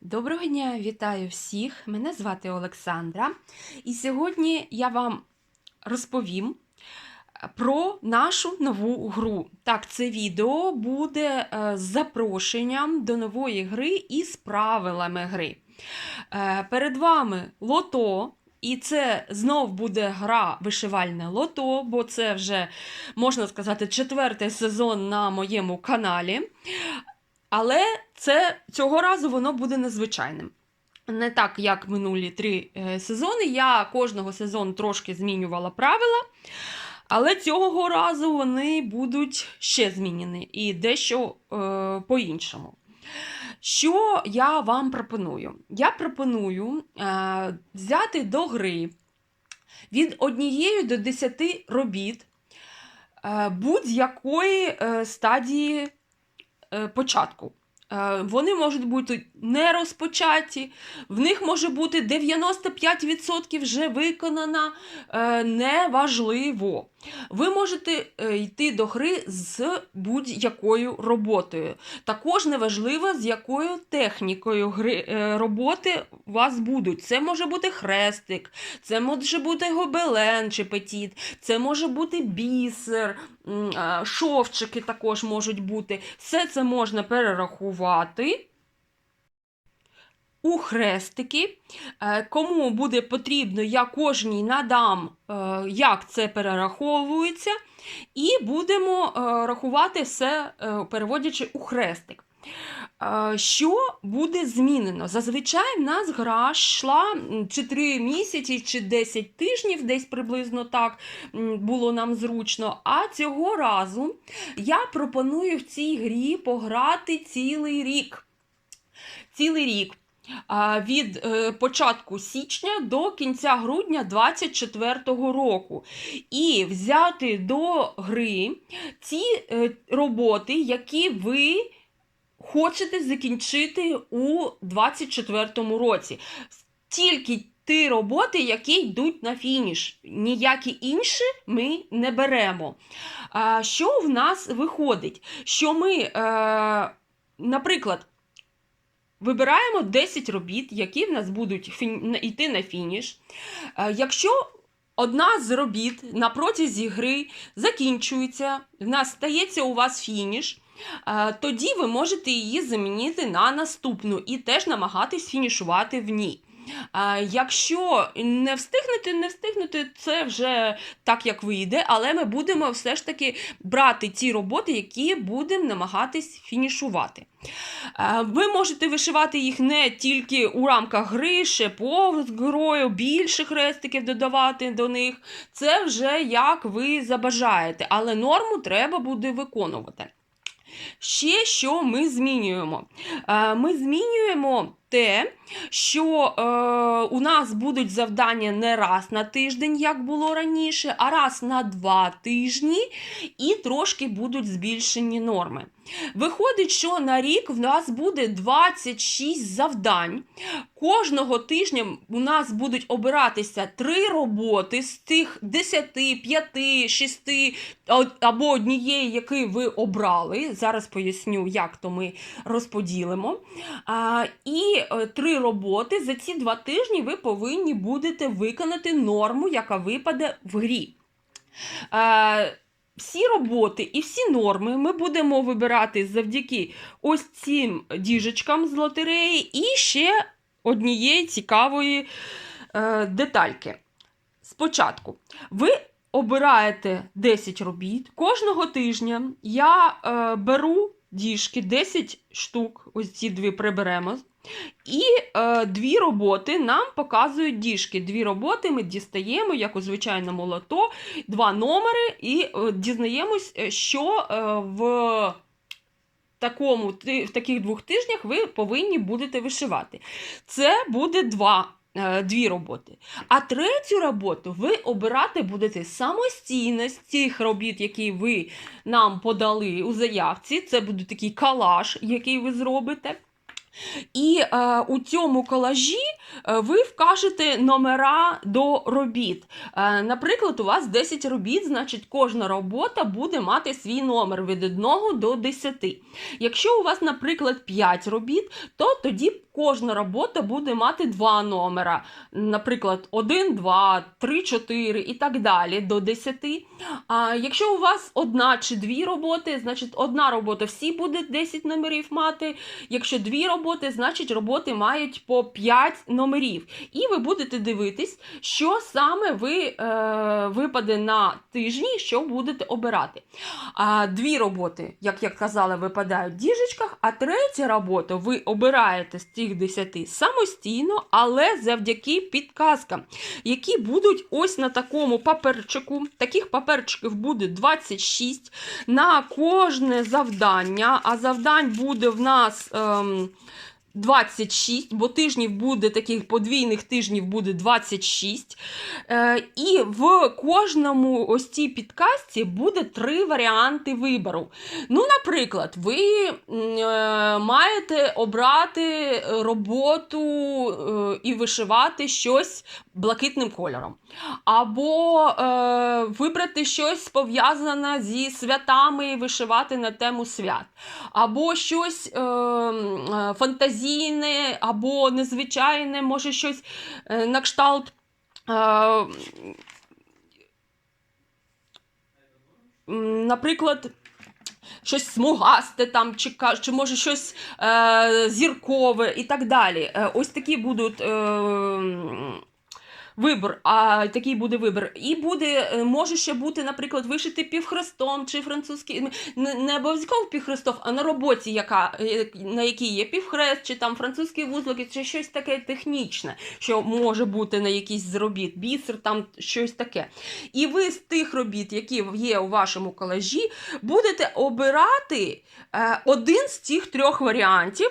Доброго дня, вітаю всіх! Мене звати Олександра, і сьогодні я вам розповім про нашу нову гру. Так, це відео буде е, з запрошенням до нової гри і з правилами гри. Е, Перед вами лото. І це знов буде гра вишивальне лото, бо це вже, можна сказати, четвертий сезон на моєму каналі. Але це цього разу воно буде незвичайним. Не так, як минулі три е, сезони. Я кожного сезону трошки змінювала правила, але цього разу вони будуть ще змінені і дещо е, по-іншому. Що я вам пропоную? Я пропоную е, взяти до гри від однієї до 10 робіт е, будь-якої е, стадії початку. Е, Вони можуть бути не розпочаті, в них може бути 95% вже виконана, е, неважливо. Ви можете е, йти до гри з будь-якою роботою. Також неважливо, з якою технікою гри, е, роботи вас будуть. Це може бути хрестик, це може бути гобелен чи петіт, це може бути бісер, шовчики також можуть бути. Все це можна перерахувати. У хрестики. Е, Кому буде потрібно, я кожній надам, е, як це перераховується, і будемо е, рахувати все, переводячи у хрестик. Що буде змінено? Зазвичай в нас гра йшла чи 3 місяці, чи 10 тижнів, десь приблизно так було нам зручно. А цього разу я пропоную в цій грі пограти цілий рік. Цілий рік. Від е, початку січня до кінця грудня 2024 року. І взяти до гри ті е, роботи, які ви хочете закінчити у 2024 році. Тільки ті роботи, які йдуть на фініш. Ніякі інші ми не беремо. Що в нас виходить? Що ми, е, наприклад, Вибираємо 10 робіт, які в нас будуть йти на фініш. Е, Якщо одна з робіт на протязі гри закінчується, в нас стається у вас фініш, е, тоді ви можете її замінити на наступну і теж намагатись фінішувати в ній. Е, Якщо не встигнете, не встигнете, це вже так, як вийде, але ми будемо все ж таки брати ті роботи, які будемо намагатись фінішувати. Ви можете вишивати їх не тільки у рамках гри, ще повз грою, більше хрестиків додавати до них. Це вже як ви забажаєте, але норму треба буде виконувати. Ще що ми змінюємо? Е, Ми змінюємо те, що е, у нас будуть завдання не раз на тиждень, як було раніше, а раз на два тижні, і трошки будуть збільшені норми. Виходить, що на рік в нас буде 26 завдань. Кожного тижня у нас будуть обиратися три роботи з тих 10, 5, 6 або однієї, які ви обрали. Зараз поясню, як то ми розподілимо. І е, три роботи за ці два тижні ви повинні будете виконати норму, яка випаде в грі. Е, всі роботи і всі норми ми будемо вибирати завдяки ось цим діжечкам з лотереї і ще однієї цікавої е, детальки. Спочатку, ви обираєте 10 робіт. Кожного тижня я е, беру діжки 10 штук, ось ці дві приберемо. І е, дві роботи нам показують діжки. Дві роботи ми дістаємо, як у звичайному лото, два номери, і е, дізнаємось, е, що е, в такому, в таких двох тижнях ви повинні будете вишивати. Це буде два. Е, Дві роботи. А третю роботу ви обирати будете самостійно з цих робіт, які ви нам подали у заявці. Це буде такий калаш, який ви зробите. І е, у цьому колажі е, ви вкажете номера до робіт. Е, наприклад, у вас 10 робіт, значить кожна робота буде мати свій номер від 1 до 10. Якщо у вас, наприклад, 5 робіт, то тоді кожна робота буде мати два номера. Наприклад, 1, 2, 3, 4 і так далі до 10. А якщо у вас одна чи дві роботи, значить одна робота всі буде 10 номерів мати. Якщо дві роботи, значить роботи мають по 5 номерів. І ви будете дивитись, що саме ви е, випаде на тижні, що будете обирати. А дві роботи, як я казала, випадають в діжечках, а третя робота ви обираєте з цих 10 самостійно, але завдяки підказкам, які будуть ось на такому паперчику. Таких паперчиків буде 26 на кожне завдання, а завдань буде в нас. Ем, 26, бо тижнів буде таких подвійних тижнів буде 26. Е, і в кожному ось цій підказці буде три варіанти вибору. Ну, наприклад, ви е, маєте обрати роботу е, і вишивати щось блакитним кольором. Або е, вибрати щось пов'язане зі святами і вишивати на тему свят. Або щось е, е, фантазійне, або незвичайне, може щось е, на кшталт. Е, наприклад, щось смугасте там, чи, чи може щось е, зіркове і так далі. Е, ось такі будуть. Е, Вибір, а такий буде вибір. І буде, е, може ще бути, наприклад, вишити півхрестом чи французький, не, обов'язково півхрестов, а на роботі, яка, е, на якій є півхрест, чи там французький вузлик, чи щось таке технічне, що може бути на якійсь з бісер, там щось таке. І ви з тих робіт, які є у вашому колажі, будете обирати е, один з цих трьох варіантів.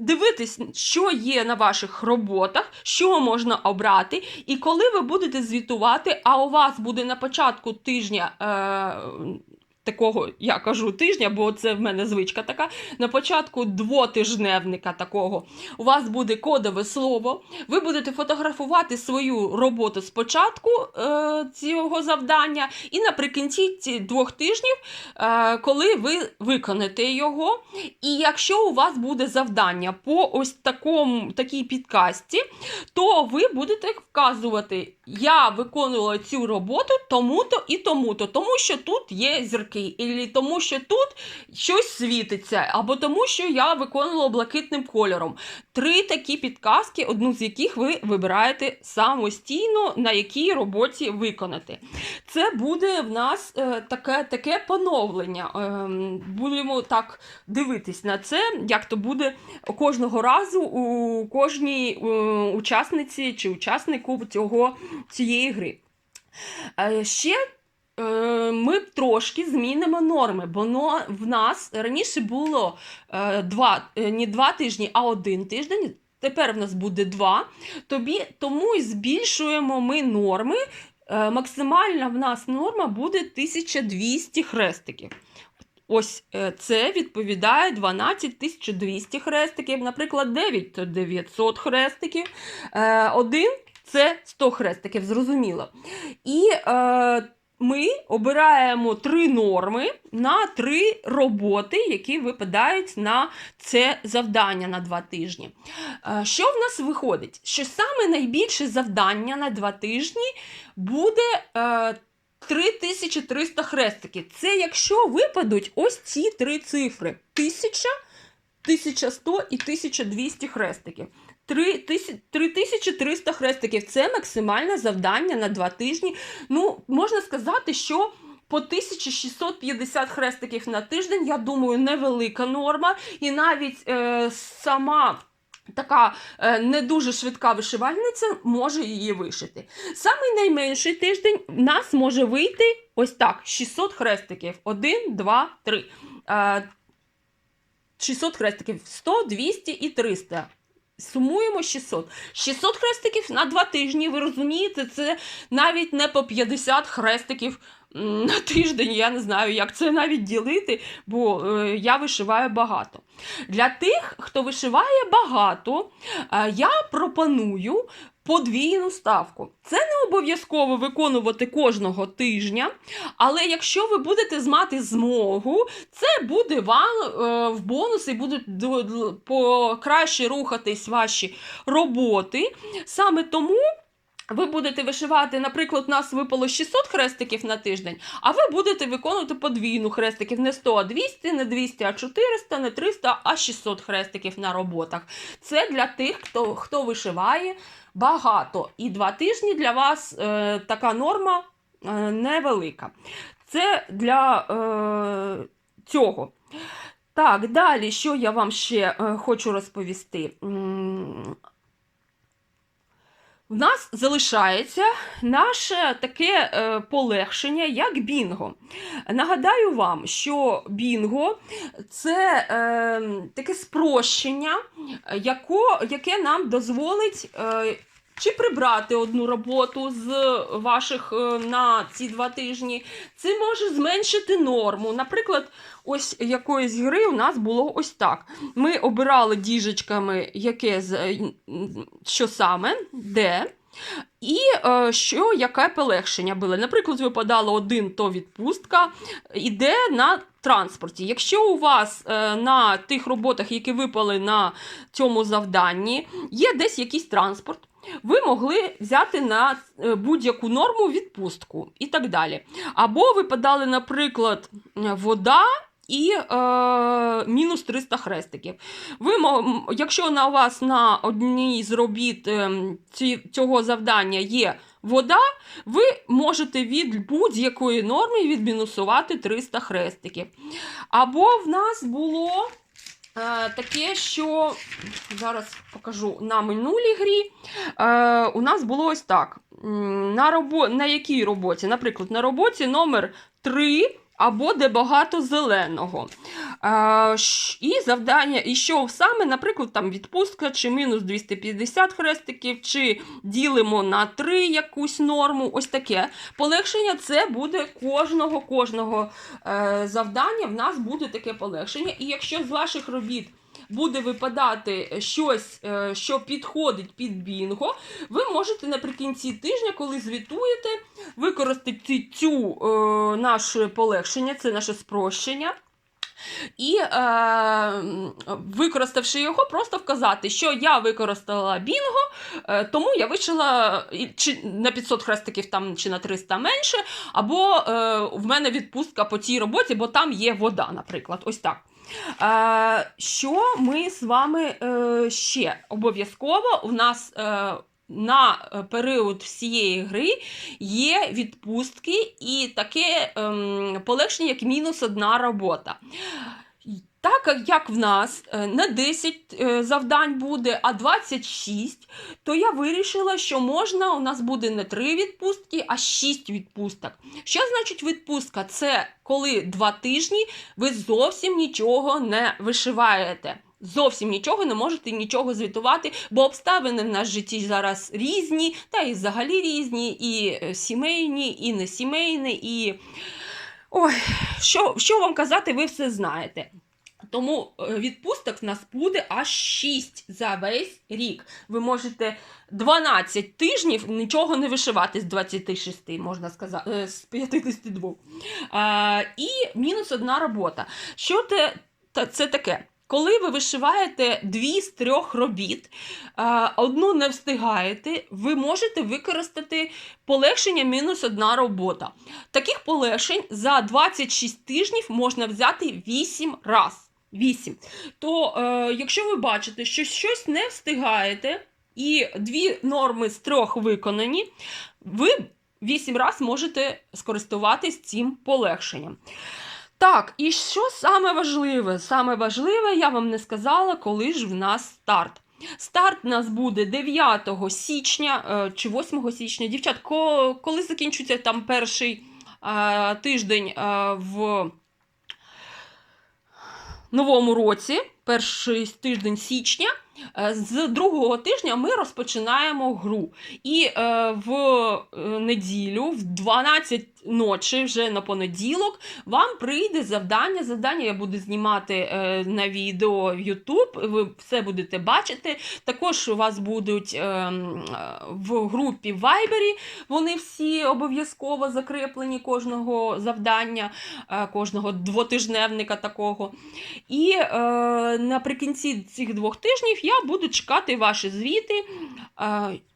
Дивитись, що є на ваших роботах, що можна обрати, і коли ви будете звітувати, а у вас буде на початку тижня. Е- Такого я кажу тижня, бо це в мене звичка така. На початку двотижневника такого у вас буде кодове слово. Ви будете фотографувати свою роботу спочатку е, цього завдання, і наприкінці ці двох тижнів, е, коли ви виконаєте його. І якщо у вас буде завдання по ось такому такій підкасті, то ви будете вказувати, я виконувала цю роботу тому-то і тому-то, тому що тут є зірки, і тому що тут щось світиться, або тому, що я виконувала блакитним кольором. Три такі підказки, одну з яких ви вибираєте самостійно, на якій роботі виконати. Це буде в нас е, таке, таке поновлення. Ем, будемо так дивитись на це, як то буде кожного разу у кожній е, учасниці чи учаснику цього, цієї гри. Е, Ще е, ми трошки змінимо норми, бо в нас раніше було е, два, е, не два тижні, а один тиждень. Тепер в нас буде два. Тобі, тому і збільшуємо ми норми. Е, Максимальна в нас норма буде 1200 хрестиків. Ось е, це відповідає 12 200 хрестиків, наприклад, 9 то 900 хрестиків, е, 1 це 100 хрестиків, зрозуміло. І е, ми обираємо три норми на три роботи, які випадають на це завдання на два тижні. Е, що в нас виходить? Що саме найбільше завдання на два тижні буде. Е, 3300 хрестиків. Це якщо випадуть ось ці три цифри: 1000, 1100 і 1200 хрестиків. 3300 хрестиків це максимальне завдання на два тижні. Ну, можна сказати, що по 1650 хрестиків на тиждень, я думаю, невелика норма. І навіть е, сама. Така е, не дуже швидка вишивальниця може її вишити. Самий найменший тиждень в нас може вийти ось так: 600 хрестиків. 1, 2, 3. Е, 600 хрестиків 100, 200 і 300. Сумуємо 600. 600 хрестиків на два тижні, ви розумієте, це навіть не по 50 хрестиків на тиждень. Я не знаю, як це навіть ділити, бо е, я вишиваю багато. Для тих, хто вишиває багато, е, я пропоную подвійну ставку. Це не обов'язково виконувати кожного тижня, але якщо ви будете мати змогу, це буде вам е, в бонус і будуть краще рухатись ваші роботи. Саме тому. Ви будете вишивати, наприклад, у нас випало 600 хрестиків на тиждень, а ви будете виконувати подвійну хрестиків не 100, а 200, не 200, а 400, не 300, а 600 хрестиків на роботах. Це для тих, хто, хто вишиває багато. І два тижні для вас е, така норма е, невелика. Це для е, цього. Так, далі, що я вам ще е, хочу розповісти. В нас залишається наше таке е, полегшення, як бінго. Нагадаю вам, що бінго це е, таке спрощення, яке нам дозволить е, чи прибрати одну роботу з ваших е, на ці два тижні, це може зменшити норму. Наприклад, ось якоїсь гри у нас було ось так. Ми обирали діжечками, яке е, що саме, де. І е, що яке полегшення було. Наприклад, випадало один, то відпустка іде на транспорті. Якщо у вас на тих роботах, які випали на цьому завданні, є десь якийсь транспорт, ви могли взяти на е, будь-яку норму відпустку і так далі. Або випадали, наприклад, вода. І е, мінус 300 хрестиків. Ви, якщо на вас на одній з робіт е, цього завдання є вода, ви можете від будь-якої норми відмінусувати 300 хрестиків. Або в нас було таке, що зараз покажу на минулій грі. Е, у нас було ось так. На, робо... на якій роботі? Наприклад, на роботі номер 3 або де багато зеленого. Е, і завдання, і що саме, наприклад, там відпустка, чи мінус 250 хрестиків, чи ділимо на 3 якусь норму. Ось таке. Полегшення це буде кожного кожного е, завдання. В нас буде таке полегшення. І якщо з ваших робіт буде випадати щось, е, що підходить під бінго, ви можете наприкінці тижня, коли звітуєте, використати цю е, наше полегшення, це наше спрощення. І е, використавши його, просто вказати, що я використала бінго, е, тому я вишила чи на 500 хрестиків там, чи на 300 менше, або е, в мене відпустка по цій роботі, бо там є вода, наприклад. Ось так. Що ми з вами е, ще обов'язково у нас. Е, на період всієї гри є відпустки і таке ем, полегшення, як мінус одна робота. Так як в нас е, не 10 е, завдань буде, а 26, то я вирішила, що можна, у нас буде не 3 відпустки, а 6 відпусток. Що значить відпустка? Це коли 2 тижні ви зовсім нічого не вишиваєте. Зовсім нічого не можете нічого звітувати, бо обставини в нас в житті зараз різні, та і взагалі різні, і е, сімейні, і не сімейні, і. Ой, що, що вам казати, ви все знаєте. Тому е, відпусток в нас буде аж 6 за весь рік. Ви можете 12 тижнів нічого не вишивати з 26, можна сказати, е, з 52. А, і мінус одна робота. Що це таке? Коли ви вишиваєте дві з трьох робіт, одну не встигаєте, ви можете використати полегшення мінус одна робота. Таких полегшень за 26 тижнів можна взяти 8 раз. 8. То е, якщо ви бачите, що щось не встигаєте, і дві норми з трьох виконані, ви 8 раз можете скористуватись цим полегшенням. Так, і що саме важливе? Саме важливе, я вам не сказала, коли ж в нас старт. Старт у нас буде 9 січня е, чи 8 січня. Дівчат, коли закінчується там перший е, тиждень е, в новому році, перший тиждень січня, е, з другого тижня ми розпочинаємо гру. І е, в е, неділю, в 12 ночі, вже на понеділок, вам прийде завдання. Завдання я буду знімати е, на відео в YouTube, ви все будете бачити. Також у вас будуть е, в групі Viber, вони всі обов'язково закріплені кожного завдання, е, кожного двотижневника такого. І наприкінці цих двох тижнів я буду чекати ваші звіти,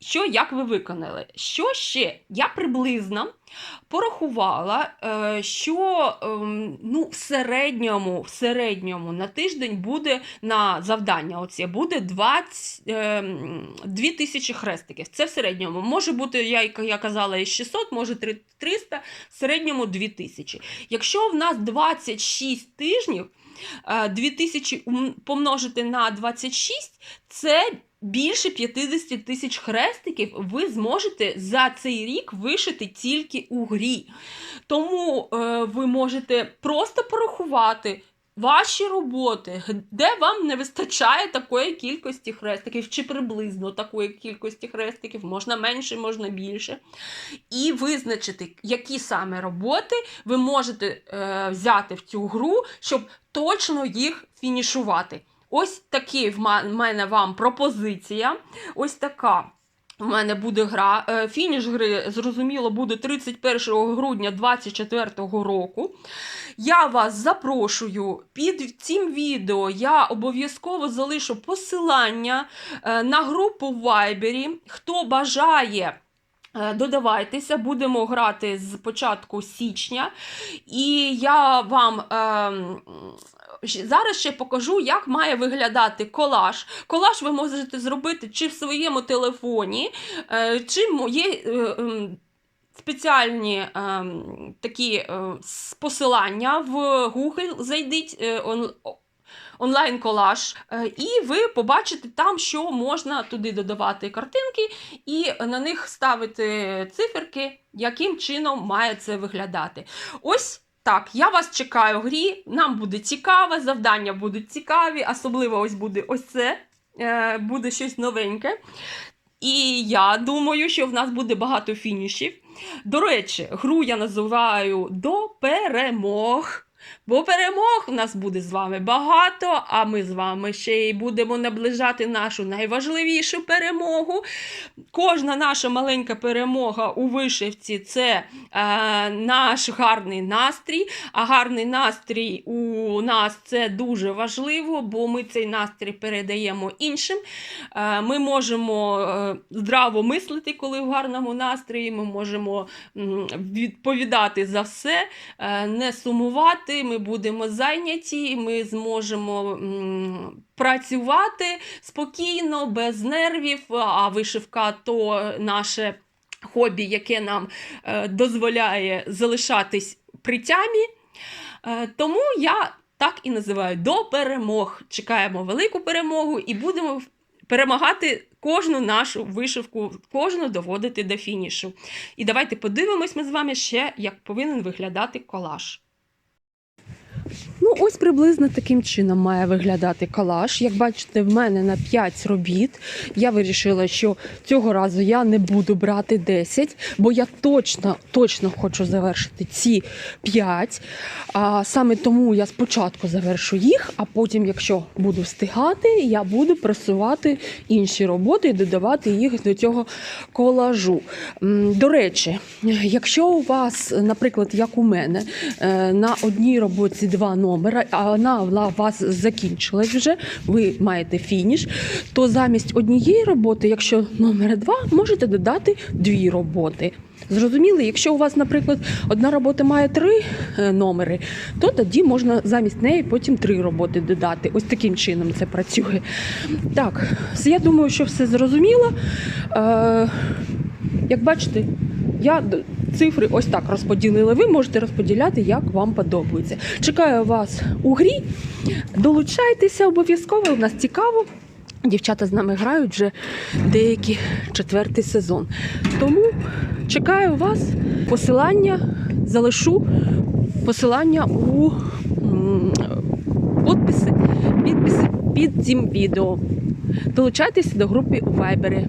що як ви виконали. Що ще? Я приблизно порахувала, е, що ем, ну, в середньому, в середньому на тиждень буде на завдання оці буде 20, ем, 2 тисячі хрестиків. Це в середньому. Може бути, як я казала, і 600, може 300, в середньому 2 тисячі. Якщо в нас 26 тижнів, е, 2 тисячі помножити на 26, це більше 50 тисяч хрестиків ви зможете за цей рік вишити тільки у грі. Тому е, ви можете просто порахувати. Ваші роботи, де вам не вистачає такої кількості хрестиків, чи приблизно такої кількості хрестиків, можна менше, можна більше. І визначити, які саме роботи ви можете е, взяти в цю гру, щоб точно їх фінішувати. Ось такі в мене вам пропозиція. Ось така. В мене буде гра. Е, Фініш гри, зрозуміло, буде 31 грудня 2024 року. Я вас запрошую під цим відео. Я обов'язково залишу посилання е, на групу в Viber. Хто бажає. е, Додавайтеся, будемо грати з початку січня, і я вам ем, зараз ще покажу, як має виглядати колаж. Колаж ви можете зробити чи в своєму телефоні, е, чи є. е, ем, Спеціальні ем, такі е, посилання в Google зайдіть он, онлайн-колаж, е, і ви побачите там, що можна туди додавати картинки, і на них ставити циферки, яким чином має це виглядати. Ось так, я вас чекаю в грі. Нам буде цікаво, завдання будуть цікаві, особливо ось буде ось це. е, Буде щось новеньке. І я думаю, що в нас буде багато фінішів. До речі, гру я називаю до перемог. Бо перемог у нас буде з вами багато, а ми з вами ще й будемо наближати нашу найважливішу перемогу. Кожна наша маленька перемога у вишивці це е, наш гарний настрій. А гарний настрій у нас це дуже важливо, бо ми цей настрій передаємо іншим. Е, ми можемо е, здраво мислити, коли в гарному настрої. Ми можемо відповідати за все, е, не сумувати. Ми будемо зайняті, ми зможемо працювати спокійно, без нервів. А вишивка то наше хобі, яке нам е, дозволяє залишатись при тямі. Е, тому я так і називаю до перемог. Чекаємо велику перемогу і будемо перемагати кожну нашу вишивку, кожну доводити до фінішу. І давайте подивимось ми з вами ще, як повинен виглядати колаж. Ну, ось приблизно таким чином має виглядати колаж. Як бачите, в мене на 5 робіт. Я вирішила, що цього разу я не буду брати 10, бо я точно, точно хочу завершити ці 5. А саме тому я спочатку завершу їх, а потім, якщо буду встигати, я буду просувати інші роботи і додавати їх до цього колажу. До речі, якщо у вас, наприклад, як у мене, е, на одній роботі два номера, а вона у вас закінчилась вже, ви маєте фініш, то замість однієї роботи, якщо номер два, можете додати дві роботи. Зрозуміли, якщо у вас, наприклад, одна робота має три е, номери, то тоді можна замість неї потім три роботи додати. Ось таким чином це працює. Так, я думаю, що все зрозуміло. Е, як бачите, я цифри ось так розподілила. Ви можете розподіляти, як вам подобається. Чекаю вас у грі. Долучайтеся обов'язково, у нас цікаво. Дівчата з нами грають вже деякий четвертий сезон. Тому чекаю вас. Посилання залишу посилання у підписи, підписи під цим відео. Долучайтеся до групи у Viber.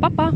Па-па!